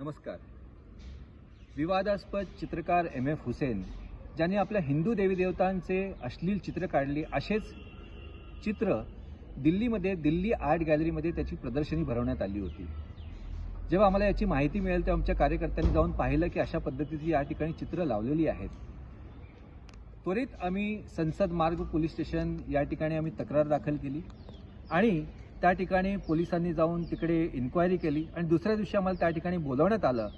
नमस्कार. विवादास्पद चित्रकार एम एफ हुसेन ज्यांनी आपल्या हिंदू देवी देवतांचे अश्लील चित्र काढली असेच चित्र दिल्लीमध्ये दिल्ली आर्ट गॅलरीमध्ये त्याची प्रदर्शनी भरवण्यात आली होती. जेव्हा आम्हाला याची माहिती मिळेल तेव्हा आमच्या कार्यकर्त्यांनी जाऊन पाहिलं की अशा पद्धतीची या ठिकाणी चित्र लावलेली आहेत. त्वरित आम्ही संसद मार्ग पोलीस स्टेशन या ठिकाणी आम्ही तक्रार दाखल केली आणि त्या ठिकाणी पोलिसांनी जाऊन तिकडे इन्क्वायरी केली आणि दुसऱ्या दिवशी आम्हाला त्या ठिकाणी बोलवण्यात आलं.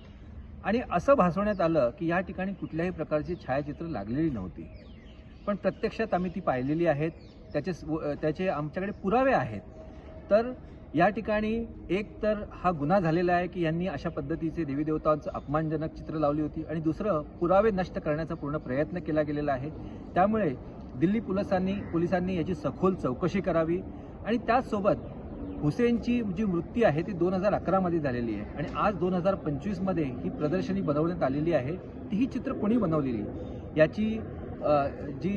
आणि असं भासवण्यात आलं की या ठिकाणी कुठल्याही प्रकारची छायाचित्र लागलेली नव्हती. पण प्रत्यक्षात आम्ही ती पाहिलेली आहेत. त्याचे त्याचे आमच्याकडे पुरावे आहेत. तर या ठिकाणी एक तर हा गुन्हा झालेला आहे की यांनी अशा पद्धतीचे देवी देवतांचं अपमानजनक चित्र लावली होती आणि दुसरं पुरावे नष्ट करण्याचा पूर्ण प्रयत्न केला गेलेला आहे. त्यामुळे दिल्ली पोलिसांनी पोलिसांनी याची सखोल चौकशी करावी. आणि त्याचसोबत हुसेनची जी मृत्यू आहे ती दोन हजार अकरामध्ये झालेली आहे. आणि आज दोन हजार पंचवीसमध्ये ही प्रदर्शनी बनवण्यात आलेली आहे. ती ही चित्र कोणी बनवलेली? याची जी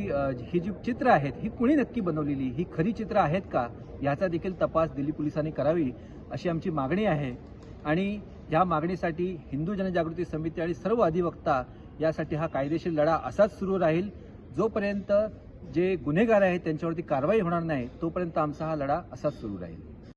ही जी चित्र आहेत ही कुणी नक्की बनवलेली? ही खरी चित्र आहेत का? याचा देखील तपास दिल्ली पोलिसांनी करावी अशी आमची मागणी आहे. आणि या मागणीसाठी हिंदू जनजागृती समिती आणि सर्व अधिवक्ता यासाठी हा कायदेशीर लढा असाच सुरू राहील. जोपर्यंत जे गुन्हेगार आहेत त्यांच्यावरती कारवाई होणार नाही तोपर्यंत आमचा हा लढा असाच सुरू राहील.